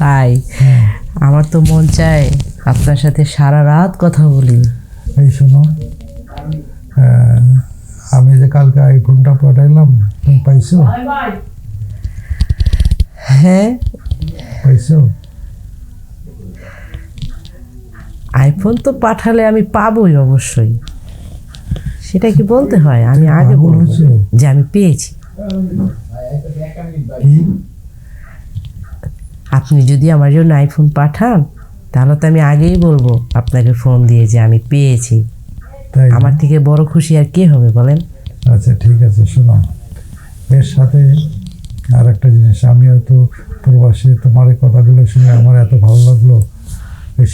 তাই আমার তো মন চায় আপনার সাথে সারা রাত কথা বলি। এই শোনো আমি যে কালকে আইফোনটা পাঠাইলাম তুমি পাইছো? হ্যাঁ। পাইছো? আইফোন তো পাঠালে আমি পাবোই অবশ্যই। সেটা কি বলতে হয়? আমি আগে বলব যে আমি পেয়েছি। আপনি যদি আমার জন্য আইফোন পাঠান তাহলে তো আমি আগেই বলব আপনাকে ফোন দিয়ে যে আমি পেয়েছি। আমার থেকে বড় খুশি আর কে হবে বলেন? আচ্ছা ঠিক আছে শোনো এর সাথে আর একটা জিনিস আমিও তো প্রবাসী তোমার এই কথাগুলো শুনে আমার এত ভালো লাগল।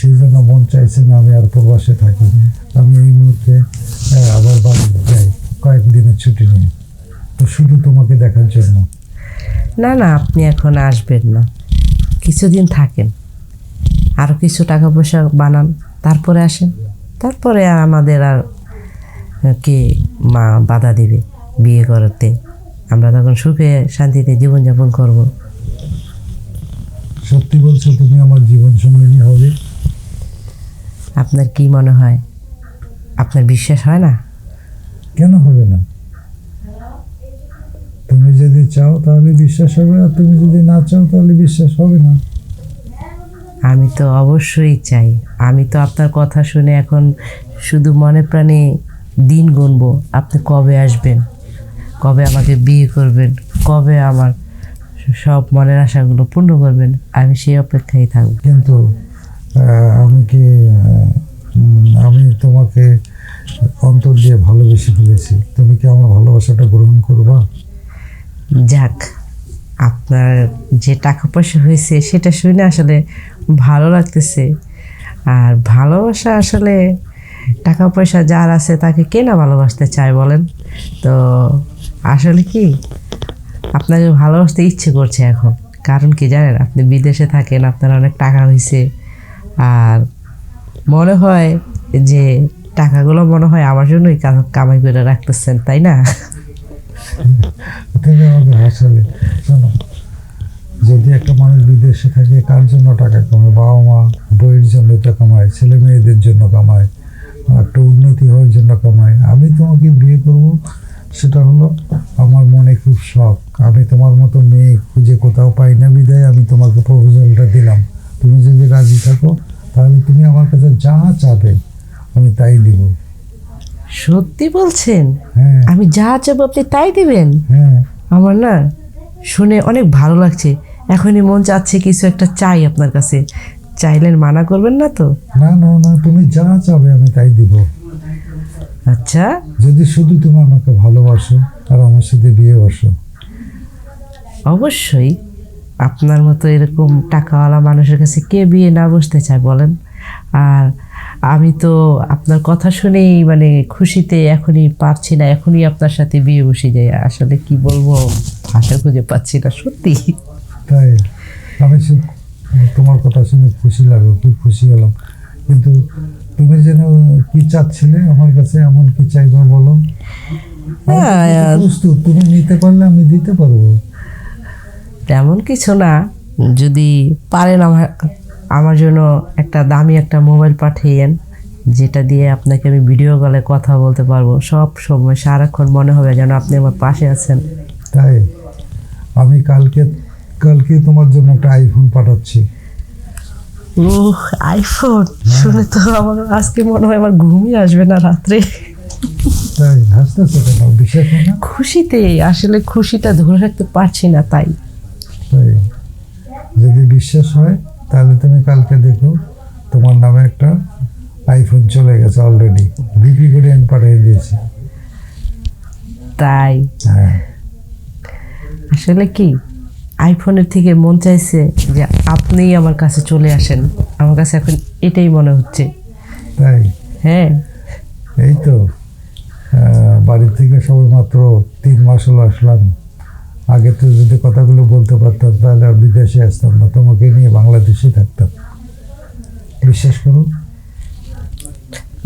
সেই জন্য মন চাইছে না আমি আর প্রবাসে থাকি। আমি এই মুহূর্তে আবার বাড়ি যাই কয়েকদিনের ছুটি নিয়ে। তো শুধু তোমাকে দেখার জন্য। না না আপনি এখন আসবেন না। কিছুদিন থাকেন। আরও কিছু টাকা পয়সা বানান তারপরে আসেন। তারপরে আর আমাদের আর কে মা বাধা দেবে বিয়ে করতে। আমরা তখন সুখে শান্তিতে জীবনযাপন করব। সত্যি বলছো তুমি আমার জীবন সঙ্গিনী হবে। আপনার কি মনে হয়? আপনার বিশ্বাস হয় না? কেন হবে না? তুমি যদি চাও তাহলে বিশ্বাস হবে আর তুমি যদি না চাও তাহলে বিশ্বাস হবে না। আমি তো অবশ্যই চাই। আমি তো আপনার কথা শুনে এখন শুধু মনে প্রাণে দিন গুনবো। আপনি কবে আসবেন? কবে আমাকে বিয়ে করবেন? কবে আমার সব মনের আশাগুলো পূর্ণ করবেন? আমি সেই অপেক্ষায় থাকব। কিন্তু আমি কি আমি তোমাকে অন্তর দিয়ে ভালোবেসে ফেলেছি। তুমি কি আমার ভালোবাসাটা গ্রহণ করবা? যাক, আপনার যে টাকা পয়সা হয়েছে সেটা শুনে আসলে ভালো লাগতেছে। আর ভালোবাসা আসলে টাকা পয়সা যার আছে তাকে কে না ভালোবাসতে চায় বলেন? তো আসলে কি, আপনাকে ভালোবাসতে ইচ্ছে করছে এখন। কারণ কি জানেন, আপনি বিদেশে থাকেন, আপনার অনেক টাকা হয়েছে। আর মনে হয় যে টাকাগুলো মনে হয় আমার জন্যই কামাই করে রাখতেছেন, তাই না? তুমি আমাকে হাসালে। শোনো, যদি একটা মানুষ বিদেশে থাকে, কার জন্য টাকা কামায়? বাবা মা বইয়ের জন্য তো কামায়, ছেলে মেয়েদের জন্য কামায় একটা উন্নতি হওয়ার জন্য কামায়। আমি তোমাকে বিয়ে করব, সেটা হলো আমার মনে খুব শখ। আমি তোমার মতো মেয়ে খুঁজে কোথাও পাই না বিদায়, আমি তোমাকে প্রপোজালটা দিলাম। তুমি যদি রাজি থাকো, তাহলে তুমি আমার কাছে যা চাবে, আমি তাই দিব। সত্যি বলছেন? হ্যাঁ। আমি যা চাবো আপনি তাই দিবেন? হ্যাঁ। আমার না শুনে অনেক ভালো লাগছে। এখনই মন চাচ্ছে কিছু একটা চাই আপনার কাছে। চাইলেন মানা করবেন না তো? না না না তুমি যা চাবে আমি তাই দিব। আচ্ছা। যদি শুধু তুমি আমাকে ভালোবাসো আর আমার সাথে বিয়ে বসো। অবশ্যই। আপনার মতো এরকম টাকাওয়ালা মানুষের কাছে কে বিয়ে না বসতে চায় বলেন? আর আমি তো আপনার কথা শুনেই মানে খুশিতে এখনই পারছি না এখনই আপনার সাথে বিয়ে বসে যাই। আসলে কি বলব ভাষা খুঁজে পাচ্ছি না সত্যি। তাই? আমি তোমার কথা শুনে খুশি লাগল খুব খুশি হলাম। কিন্তু তুমি যেন কি চাচ্ছিলে আমার কাছে এমন কি চাইবা বলো? প্রস্তুত তুমি নিতে পারলে আমি দিতে পারব। তেমন কিছু না যদি পারেন আমার আমার জন্য একটা দামি একটা মোবাইল পাঠিয়েন যেটা দিয়ে আপনাকে আমি ভিডিও কলে কথা বলতে পারব। সব সময় সারাক্ষণ মনে হবে যেন আপনি আমার পাশে আছেন। তাই? আমি কালকে কালকে তোমার জন্য একটা আইফোন পাঠাচ্ছি। ও আইফোন শুনে তো আমার আজকে মনে হয় আমার ঘুমই আসবে না রাত্রে। তাই হাসতেছো কেন? হয় খুশিতে আসলে খুশিটা ধরে রাখতে পারছি না তাই। তাই যদি বিশ্বাস হয় তাহলে তুমি কালকে দেখো তোমার নামে একটা আইফোন চলে গেছে অলরেডি বিপি করে আমি পাঠিয়ে দিয়েছি। তাই? হ্যাঁ। আসলে কি আইফোনের থেকে মন চাইছে যে আপনিই আমার কাছে চলে আসেন। আমার কাছে এখন এটাই মনে হচ্ছে। তাই? হ্যাঁ। এই তো বাড়ি থেকে সবে মাত্র তিন মাস হলো আসলাম। আগে তো যদি কথাগুলো বলতে পারতাম তাহলে আর বিদেশে আসতাম না। তোমাকে নিয়ে বাংলাদেশে থাকতাম। বিশ্বাস করুন।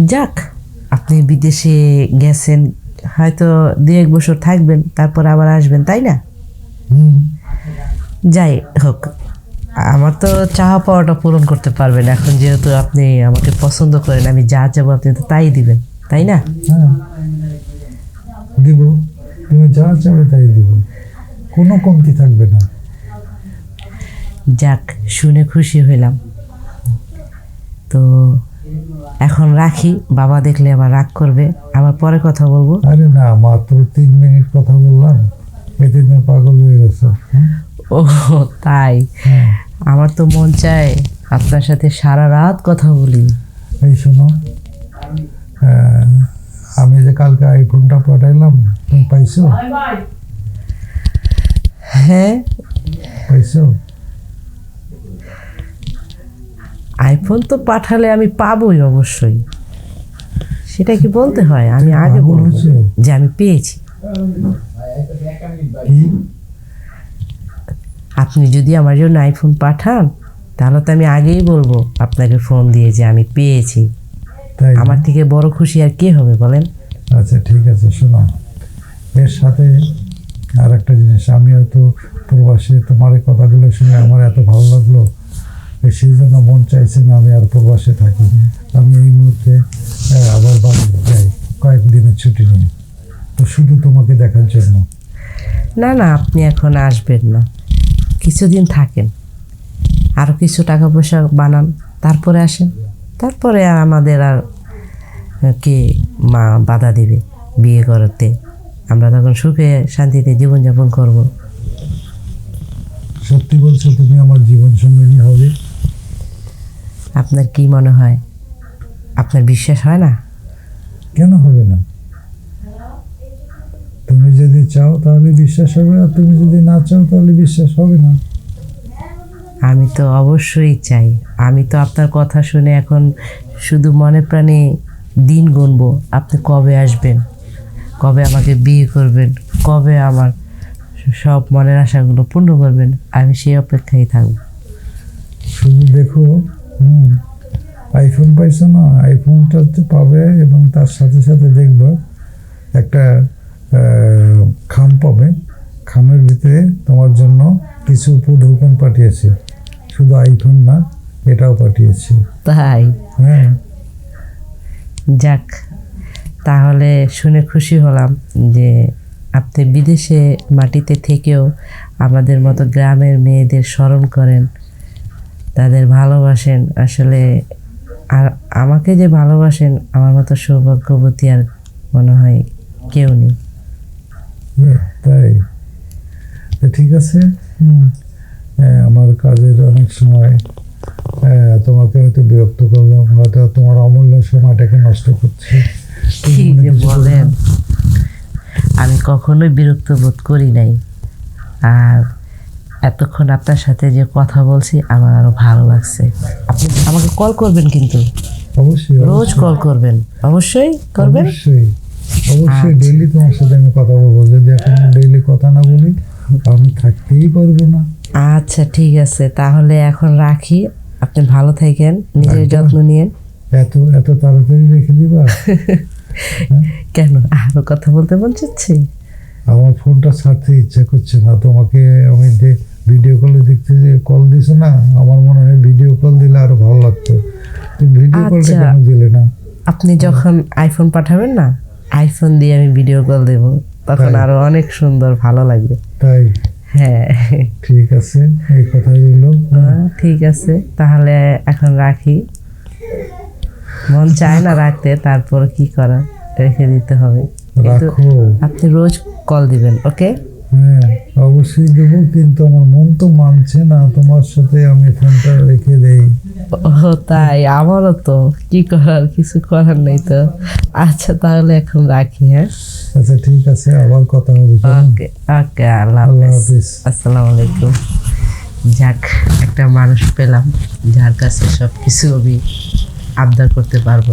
যাক আপনি বিদেশে গেছেন হয়তো দু এক বছর থাকবেন তারপর আবার আসবেন তাই না? হুম। যাই হোক আমার তো চাওয়া পাওয়াটা পূরণ করতে পারবেন। এখন যেহেতু আপনি আমাকে পছন্দ করেন আমি যা চাবো আপনি তো তাই দিবেন তাই না? হ্যাঁ। দিব। তুমি যা চাবে তাই দিব। কোনো কমতি থাকবে না। যাক শুনে খুশি হইলাম। তো এখন রাখি বাবা দেখলে আবার রাগ করবে। আবার পরে কথা বলব। আরে না মাত্র তিন মিনিট কথা বললাম এতে তুমি পাগল হয়ে গেছে? ও তাই? হ্যাঁ। আমার তো মন চায় আপনার সাথে সারা রাত কথা বলি। এই শোনো আমি যে কালকে আইফোনটা পাঠাইলাম তুমি পাইছো? হ্যাঁ। আইফোন তো পাঠালে আমি পাবোই অবশ্যই। সেটা কি বলতে হয়? আমি আগে বলব? যে আমি পেয়েছি। আপনি যদি আমার জন্য আইফোন পাঠান তাহলে তো আমি আগেই বলব আপনাকে ফোন দিয়ে যে আমি পেয়েছি। আমার থেকে বড় খুশি আর কে হবে বলেন? আচ্ছা ঠিক আছে শোনো। এর সাথে আর একটা জিনিস, আমি হয়তো প্রবাসে, তোমার এই কথাগুলো শুনে আমার এত ভালো লাগল। সেই জন্য মন চাইছে না আমি আর প্রবাসে থাকি। আমি এই মুহূর্তে আবার বাড়ি যাই, কয়েকদিনের ছুটি নিয়ে তো শুধু তোমাকে দেখার জন্য। না না, আপনি এখন আসবেন না। কিছুদিন থাকেন। আরও কিছু টাকা পয়সা বানান, তারপরে আসেন। তারপরে আর আমাদের আর কে মা বাধা দিবে বিয়ে করতে? আমরা তখন সুখে শান্তিতে জীবনযাপন করব। সত্যি বলছো তুমি আমার জীবন সঙ্গিনী হবে। আপনার কি মনে হয়? আপনার বিশ্বাস হয় না? কেন হবে না? তুমি যদি চাও তাহলে বিশ্বাস হবে আর তুমি যদি না চাও তাহলে বিশ্বাস হবে না। আমি তো অবশ্যই চাই। আমি তো আপনার কথা শুনে এখন শুধু মনে প্রাণে দিন গুনবো। আপনি কবে আসবেন? কবে আমাকে বিয়ে করবেন কবে আমার সব মনের আশাগুলো পূর্ণ করবেন আমি সেই অপেক্ষায় থাকব। শুধু দেখো হুম আইফোন পাইছো না আইফোনটা তো পাবে এবং তার সাথে সাথে দেখবে একটা খাম পাবে। খামের ভিতরে তোমার জন্য কিছু উপঢৌকন পাঠিয়েছে। শুধু আইফোন না এটাও পাঠিয়েছি। তাই? হ্যাঁ। যাক তাহলে শুনে খুশি হলাম যে আপনি বিদেশে মাটিতে থেকেও আমাদের মতো গ্রামের মেয়েদের স্মরণ করেন তাদের ভালোবাসেন। আসলে আর আমাকে যে ভালোবাসেন আমার মতো সৌভাগ্যবতী আর মনে হয় কেউ নেই। হ্যাঁ, তাই। ঠিক আছে। হ্যাঁ, আমার কাজের অনেক সময় হ্যাঁ, তোমাকে হয়তো বিরক্ত করলাম হয়তো তোমার অমূল্য সময়টাকে নষ্ট করছি। কি যে? বলেন। আমি কখনোই বিরক্ত বোধ করি নাই। আর এতক্ষণ আপনার সাথে যে কথা বলছি আমার আরও ভালো লাগছে। আপনি আমাকে কল করবেন কিন্তু। অবশ্যই রোজ কল করবেন। অবশ্যই করবেন? অবশ্যই। অবশ্যই আচ্ছা। ডেইলি তোমার সাথে আমি কথা বলব। যদি এখন ডেইলি কথা না বলি আমি থাকতেই পারব না। আচ্ছা ঠিক আছে। তাহলে এখন রাখি। আপনি ভালো থাকেন নিজের যত্ন নিয়েন। এত এত তাড়াতাড়ি রেখে দিবা? কেন? আরও কথা বলতে মন চাচ্ছে? আমার ফোনটা ছাড়তে ইচ্ছা করছে না। তোমাকে আমি ভিডিও কলে দেখতে যে কল দিছো না আমার মনে হয় ভিডিও কল দিলে আরও ভালো লাগতো। তুমি ভিডিও কলটা আচ্ছা। কেন দিলে না? আপনি যখন আইফোন পাঠাবেন না আইফোন দিয়ে আমি ভিডিও কল দেব তখন আরও অনেক সুন্দর ভালো লাগবে। তাই? হ্যাঁ। ঠিক আছে এই কথা ঠিক আছে তাহলে এখন রাখি। মন চায় না রাখতে তারপর কি করা? রেখে দিতে হবে। কিন্তু আপনি রোজ কল দিবেন ওকে হ্যাঁ অবশ্যই দেবো কিন্তু আমার মন তো মানছে না তোমার সাথে আমি ফোনটা রেখে দেই। ও তাই? আমারও তো। কি করার? কিছু করার নেই তো। আচ্ছা তাহলে এখন রাখি হ্যাঁ? আচ্ছা ঠিক আছে আবার কথা হবে ওকে ওকে আল্লাহ হাফিজ। আসসালামু আলাইকুম। যাক একটা মানুষ পেলাম যার কাছে সব কিছু আমি আবদার করতে পারব।